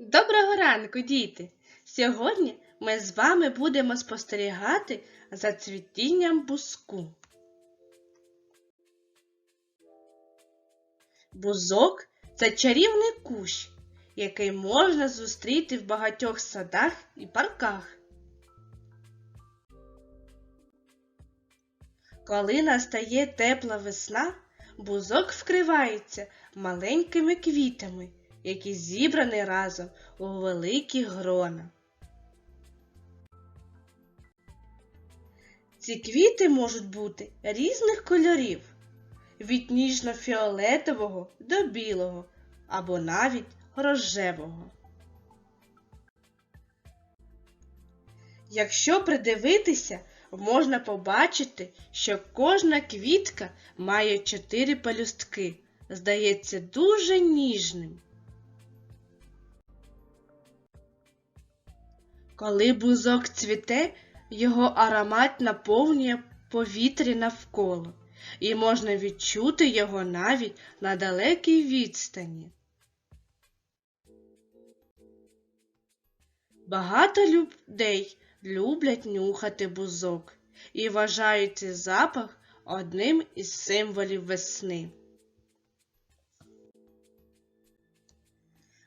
Доброго ранку, діти! Сьогодні ми з вами будемо спостерігати за цвітінням бузку. Бузок це чарівний кущ, який можна зустріти в багатьох садах і парках. Коли настає тепла весна, бузок вкривається маленькими квітами, які зібрані разом у великі грона. Ці квіти можуть бути різних кольорів від ніжно-фіолетового до білого або навіть рожевого. Якщо придивитися, можна побачити, що кожна квітка має чотири пелюстки, здається дуже ніжним. Коли бузок цвіте, його аромат наповнює повітря навколо, і можна відчути його навіть на далекій відстані. Багато людей люблять нюхати бузок і вважають цей запах одним із символів весни.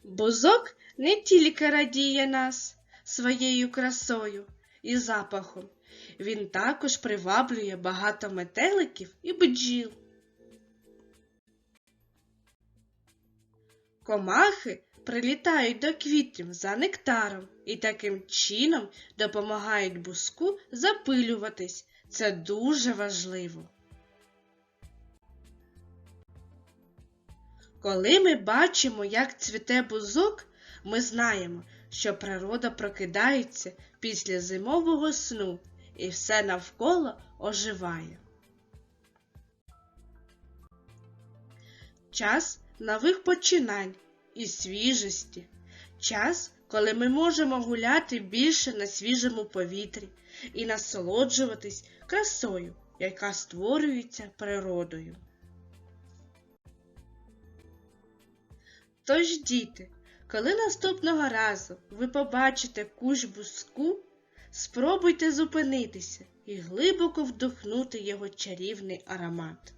Бузок не тільки радіє нас своєю красою і запахом, він також приваблює багато метеликів і бджіл. Комахи прилітають до квітів за нектаром і таким чином допомагають буску запилюватись. Це дуже важливо. Коли ми бачимо, як цвіте бузок, ми знаємо, що природа прокидається після зимового сну і все навколо оживає. Час нових починань і свіжості. Час, коли ми можемо гуляти більше на свіжому повітрі і насолоджуватись красою, яка створюється природою. Тож, діти, коли наступного разу ви побачите кущ буску, спробуйте зупинитися і глибоко вдохнути його чарівний аромат.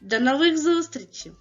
До нових зустрічей!